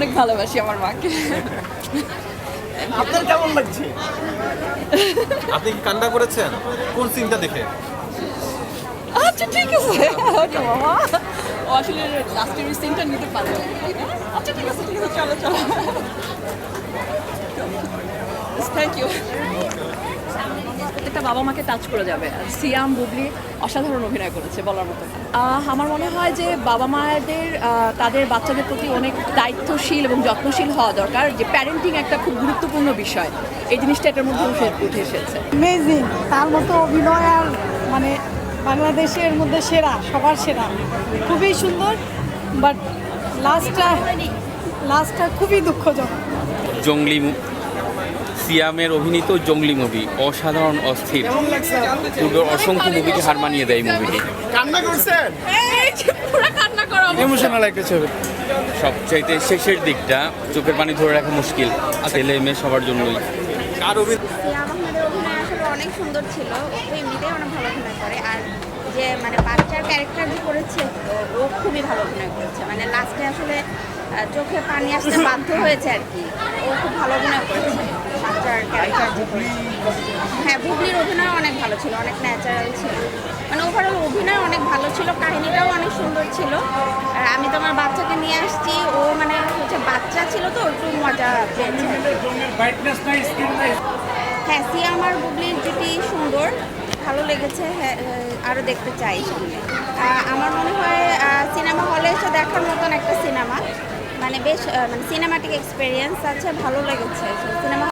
অনেক ভালোবাসি আমার মাকে। আপনার কেমন লাগছে? আপনি কি কান্না করেছেন? কোন সিনটা দেখে? আচ্ছা ঠিক আছে। ওকে মামা ও আসলে লাস্টের সিনটা নিতে পারবে আচ্ছা ঠিক আছে ঠিক আছে চলো চলো। থ্যাংক ইউ প্রত্যেকটা বাবা মাকে টাচ করে যাবে। আর সিয়াম বুবলি অসাধারণ অভিনয় করেছে বলার মতো। আমার মনে হয় যে বাবা মায়েদের তাদের বাচ্চাদের প্রতি অনেক দায়িত্বশীল এবং যত্নশীল হওয়া দরকার। যে প্যারেন্টিং একটা খুব গুরুত্বপূর্ণ বিষয়। এই জিনিসটা এটার মধ্যে উঠে- উঠে এসেছে। অ্যামেজিং তার মতো অভিনয় আর মানে বাংলাদেশের মধ্যে সেরা সবার সেরা। খুবই সুন্দর বাট লাস্টটা লাস্টটা খুবই দুঃখজনক। জঙ্গলি সিয়ামের অভিনীত জঙ্গলি মুভি অসাধারণ অস্থির। পূর্বের অসংখ্য মুভিকে হার মানিয়ে দেয় মুভিটি কান্না করছেন? পুরো কান্না করা ইমোশনাল একটা ছবি। সবচাইতে শেষের দিকটা চোখের পানি ধরে রাখা মুশকিল। ছেলে মেয়ে সবার জন্যই। অভিনয় আসলে অনেক সুন্দর ছিল। ও এমনিতেই অনেক ভালো অভিনয় করে। আর যে মানে বাচ্চার ক্যারেক্টার যে করেছে ও- খুবই ভালো অভিনয় করেছে। মানে লাস্টে আসলে চোখে পানি আসতে বাধ্য হয়েছে আর কি। ও খুব ভালো অভিনয় করেছে বাচ্চার ক্যারেক্টার যে করেছে হ্যাঁ বুবলির অভিনয় অনেক ভালো ছিল, অনেক ন্যাচারাল ছিল। মানে ওভারঅল অভিনয় অনেক ভালো ছিল, কাহিনীটাও অনেক সুন্দর ছিল। আর আমি তো আমার বাচ্চাকে নিয়ে আসছি, ও মানে হচ্ছে বাচ্চা ছিল তো, একটু মজা হ্যাঁ সিয়াম আর বুবলির জুটি সুন্দর, ভালো লেগেছে হ্যাঁ আরও দেখতে চাই আমার মনে হয় সিনেমা হলে এসে দেখার মতন একটা সিনেমা। মানে বেশ মানে সিনেমাটিক এক্সপিরিয়েন্স আছে, ভালো লেগেছে। সিনেমা